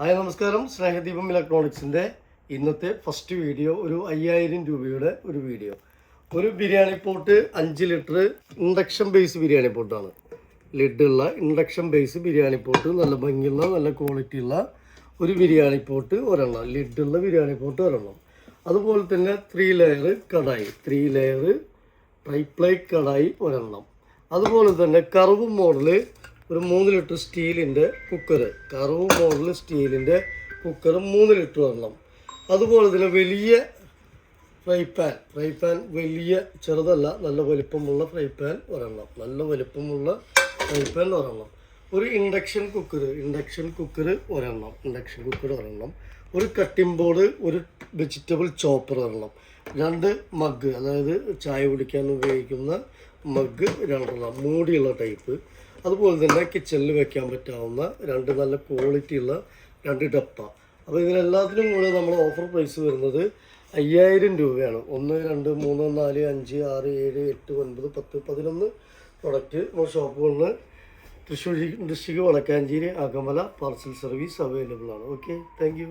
Hi നമസ്കാരം. സ്നേഹദീപം ഇലക്ട്രോണിക്സിന്റെ ഇന്നത്തെ first video ഒരു അയ്യായിരം രൂപയുടെ ഒരു വീഡിയോ ഒരു ബിരിയാണി പോട്ട് അഞ്ച് ലിറ്റർ ഇൻഡക്ഷൻ ബേസ് ബിരിയാണി പോട്ടാണ്. ലിഡുള്ള ഇൻഡക്ഷൻ ബേസ് ബിരിയാണി പോട്ട് നല്ല ഭംഗിയുള്ള നല്ല ക്വാളിറ്റി ഉള്ള ഒരു ബിരിയാണി പോട്ട് ഒരെണ്ണം. ലിഡുള്ള ബിരിയാണി പോട്ട് ഒരെണ്ണം. അതുപോലെ തന്നെ three layer kadai three layer triply kadai ഒരെണ്ണം. അതുപോലെ തന്നെ കറവ് മോഡൽ ഒരു മൂന്ന് ലിറ്റർ സ്റ്റീലിന്റെ കുക്കർ കറവ് മോഡൽ സ്റ്റീലിന്റെ കുക്കർ മൂന്ന് ലിറ്റർ വരണം. അതുപോലെ തന്നെ വലിയ ഫ്രൈ പാൻ ഫ്രൈ പാൻ വലിയ ചെറുതല്ല നല്ല വലിപ്പമുള്ള ഫ്രൈ പാൻ ഒരെണ്ണം. നല്ല വലിപ്പമുള്ള ഫ്രൈ പാൻ ഒരെണ്ണം. ഒരു ഇൻഡക്ഷൻ കുക്കർ ഇൻഡക്ഷൻ കുക്കർ ഒരെണ്ണം. ഇൻഡക്ഷൻ കുക്കർ ഒരെണ്ണം. ഒരു കട്ടിംഗ് ബോർഡ് ഒരു വെജിറ്റബിൾ ചോപ്പർ ഒരെണ്ണം. രണ്ട് മഗ് അതായത് ചായ കുടിക്കാൻ ഉപയോഗിക്കുന്ന മഗ് രണ്ടെണ്ണം. മൂടിയുള്ള ടൈപ്പ് അതുപോലെ തന്നെ കിച്ചണിൽ വെക്കാൻ പറ്റാവുന്ന രണ്ട് നല്ല ക്വാളിറ്റി ഉള്ള രണ്ട് ഡപ്പ. അപ്പോൾ ഇതിനെല്ലാത്തിനും കൂടെ നമ്മൾ ഓഫർ പ്രൈസ് വരുന്നത് അയ്യായിരം രൂപയാണ്. ഒന്ന് രണ്ട് മൂന്ന് നാല് അഞ്ച് ആറ് ഏഴ് എട്ട് ഒൻപത് പത്ത് പതിനൊന്ന് പ്രൊഡക്റ്റ് നമ്മുടെ ഷോപ്പുകളിൽ Thrissur district Vadakkanchery Akamala parcel service available ആണ്. Okay thank